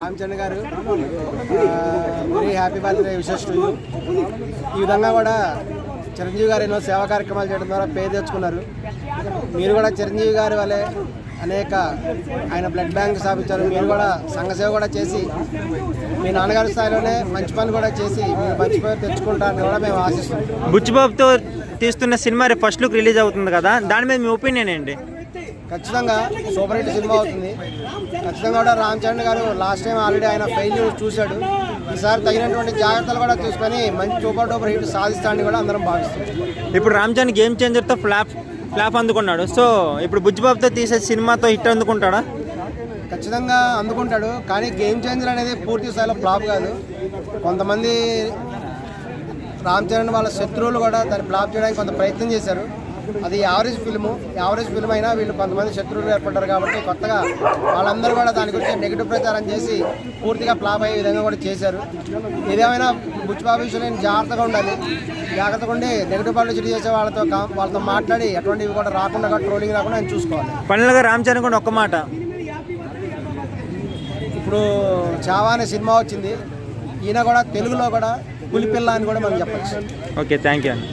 Ramachandra garu very happy birthday wishes to you ఈ విధంగా కూడా చిరంజీవి గారు ఎన్నో సేవా కార్యక్రమాలు చేయడం ద్వారా పేరు తెచ్చుకున్నారు. మీరు కూడా చిరంజీవి గారి వల్లే అనేక ఆయన బ్లడ్ బ్యాంక్ స్థాపించారు. మీరు కూడా సంఘ సేవ కూడా చేసి మీ నాన్నగారి స్థాయిలోనే మంచి పని కూడా చేసి మీరు మంచి పేరు తెచ్చుకుంటారని కూడా మేము ఆశిస్తున్నాం. బుచ్చిబాబుతో తీస్తున్న సినిమా రేపు ఫస్ట్ లుక్ రిలీజ్ అవుతుంది కదా? దాని మీద మీ ఒపీనియన్ ఏంటి? ఖచ్చితంగా సూపర్ హిట్ సినిమా అవుతుంది. ఖచ్చితంగా కూడా Ram Charan garu last time already ఆయన ఫెయిల్యూర్ చూశాడు. ఈసారి తగినటువంటి జాగ్రత్తలు కూడా తీసుకొని మంచి సూపర్ డూపర్ హిట్ సాధిస్తాడని కూడా అందరం భావిస్తున్నాం. ఇప్పుడు రామ్ చరణ్ గేమ్ చేంజర్తో ఫ్లాప్ ఫ్లాప్ అందుకున్నాడు. సో ఇప్పుడు బుచ్చిబాబుతో తీసే సినిమాతో హిట్ అందుకుంటాడా? ఖచ్చితంగా అందుకుంటాడు. కానీ గేమ్ చేంజర్ అనేది పూర్తి స్థాయిలో ఫ్లాప్ కాదు. కొంతమంది రామ్ చరణ్ వాళ్ళ శత్రువులు కూడా దాన్ని ఫ్లాప్ చేయడానికి కొంత ప్రయత్నం చేశారు. అది యావరేజ్ ఫిల్ము. యావరేజ్ ఫిల్మ్ అయినా వీళ్ళు కొంతమంది శత్రువులు ఏర్పడ్డారు కాబట్టి కొత్తగా వాళ్ళందరూ కూడా దాని గురించి నెగిటివ్ ప్రచారం చేసి పూర్తిగా ఫ్లాప్ అయ్యే విధంగా కూడా చేశారు. ఏదేమైనా బుచ్చిబాబు విషయంలో నేను జాగ్రత్తగా ఉండాలి. జాగ్రత్తగా ఉండి నెగిటివ్ పబ్లిసిటీ చేసే వాళ్ళతో వాళ్ళతో మాట్లాడి ఎటువంటివి కూడా రాకుండా ట్రోలింగ్ రాకుండా ఆయన చూసుకోవాలి. ఫైనల్గా రామ్ చరణ్ కూడా ఒక్క మాట. ఇప్పుడు చావా అనే సినిమా వచ్చింది. ఈయన కూడా తెలుగులో కూడా పులిపిల్ల అని కూడా మనం చెప్పచ్చు. ఓకే థ్యాంక్ యూ అండి.